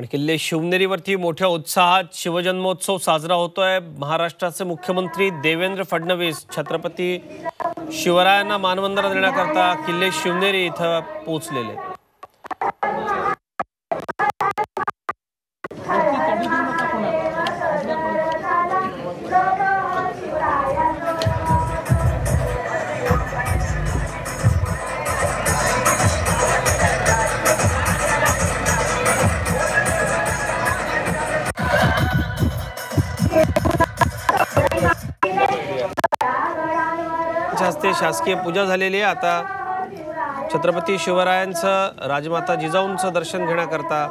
आणि किल्ले शिवनेरीवरती मोठ्या उत्साहात शिवजन्मोत्सव साजरा होतोय. महाराष्ट्राचे मुख्यमंत्री देवेंद्र फडणवीस छत्रपती शिवरायांना मानवंदना देण्याकरता किल्ले शिवनेरी इथं पोहोचलेले यांच्या हस्ते शासकीय पूजा झालेली आहे. आता छत्रपती शिवरायांचं राजमाता जिजाऊंचं दर्शन घेण्याकरता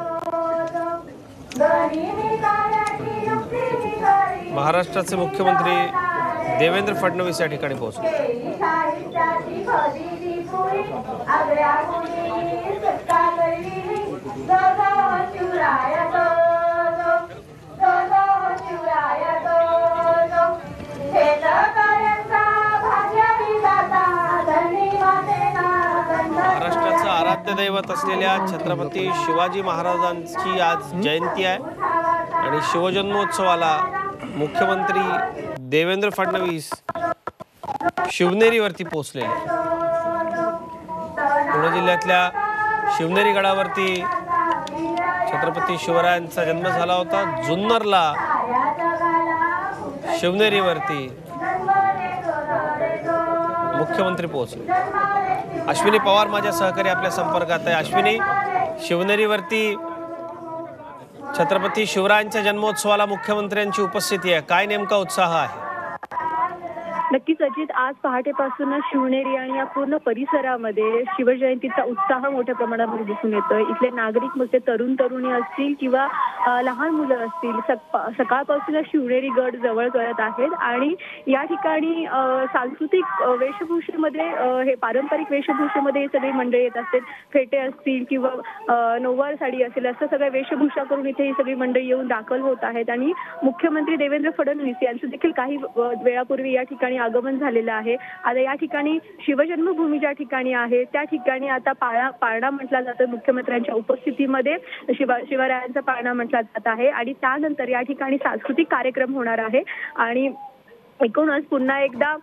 महाराष्ट्राचे मुख्यमंत्री देवेंद्र फडणवीस या ठिकाणी पोहोचले. महाराष्ट्राचं असलेल्या छत्रपती शिवाजी महाराजांची आज जयंती आहे. आणि शिवजन्मोत्सवाला मुख्यमंत्री देवेंद्र फडणवीस शिवनेरीवरती पोहोचले पुणे जिल्ह्यातल्या शिवनेरी गडावरती छत्रपती शिवरायांचा जन्म झाला होता. जुन्नरला शिवनेरीवरती मुख्यमंत्री पोहोचले. अश्विनी पवार माझ्या सहकारी आपल्या संपर्कात आहे. अश्विनी शिवनेरीवरती छत्रपती शिवरायांच्या जन्मोत्सवाला मुख्यमंत्र्यांची उपस्थिती आहे. काय नेमका उत्साह आहे? नक्कीच अजित आज पहाटेपासूनच शिवनेरी आणि या पूर्ण परिसरामध्ये शिवजयंतीचा उत्साह मोठ्या प्रमाणामध्ये दिसून येतोय. इथले नागरिक मग ते तरुण तरुणी असतील किंवा लहान मुलं असतील सकाळपासूनच शिवनेरी गड जवळ करत आहेत आणि या ठिकाणी सांस्कृतिक वेशभूषेमध्ये हे पारंपरिक वेशभूषेमध्ये हे सगळी मंडळी येत असतील फेटे असतील किंवा नऊवार साडी असेल असं सगळ्या वेशभूषा करून इथे ही सगळी मंडळी येऊन दाखल होत आहेत. आणि मुख्यमंत्री देवेंद्र फडणवीस यांचं देखील काही वेळापूर्वी या ठिकाणी आगमन झालेलं आहे. आता या ठिकाणी शिवजन्मभूमी ज्या ठिकाणी आहे त्या ठिकाणी आता पाळणा पाळणा म्हटला जातो मुख्यमंत्र्यांच्या उपस्थितीमध्ये. शिवा शिवरायांचा पाळणा म्हटला जात आहे. आणि त्यानंतर या ठिकाणी सांस्कृतिक कार्यक्रम होणार आहे. आणि एकूणच पुन्हा एकदा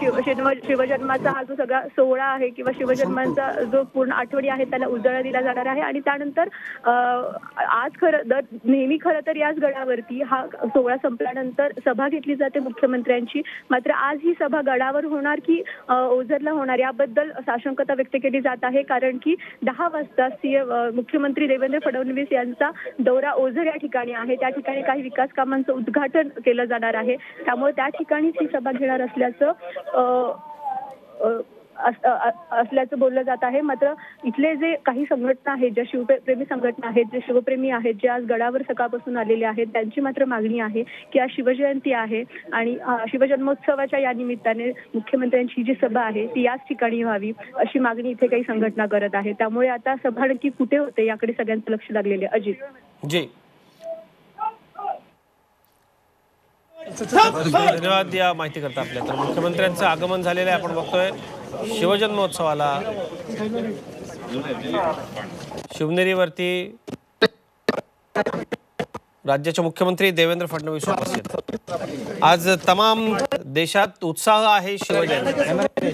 शिव शिव शिवजन्माचा हा जो सगळा सोहळा आहे किंवा शिवजन्माचा जो पूर्ण आठवडी आहे त्याला उजळा दिला जाणार आहे आणि त्यानंतर आज खरं दर नेहमी खरं तर याच गडावरती हा सोहळा संपल्यानंतर सभा घेतली जाते मुख्यमंत्र्यांची. मात्र आज ही सभा गडावर होणार की ओझरला होणार? याबद्दल साशंकता व्यक्त केली जात आहे. कारण की दहा वाजता सीएम मुख्यमंत्री देवेंद्र फडणवीस यांचा दौरा ओझर या ठिकाणी आहे. त्या ठिकाणी काही विकास कामांचं उद्घाटन केलं जाणार आहे. त्यामुळे त्या ठिकाणीच ही सभा घेणार असल्याचं असल्याचं बोललं जात आहे. मात्र इथले जे काही संघटना आहेत ज्या शिवप्रेमी संघटना आहेत जे शिवप्रेमी आहेत जे आज गडावर सकाळपासून आलेले आहेत त्यांची मात्र मागणी आहे की आज शिवजयंती आहे आणि शिवजन्मोत्सवाच्या या निमित्ताने मुख्यमंत्र्यांची जी सभा आहे ती याच ठिकाणी व्हावी अशी मागणी इथे काही संघटना करत आहे त्यामुळे आता सभा नक्की कुठे होते याकडे सगळ्यांचं लक्ष लागलेले अजित. जी. धन्यवाद या माहितीकरता आपल्या. तर मुख्यमंत्र्यांचं आगमन झालेलं आहे आपण बघतोय. शिवजन्मोत्सवाला शिवनेरीवरती राज्याचे मुख्यमंत्री देवेंद्र फडणवीस उपस्थित आज तमाम देशात उत्साह आहे शिवजयंती.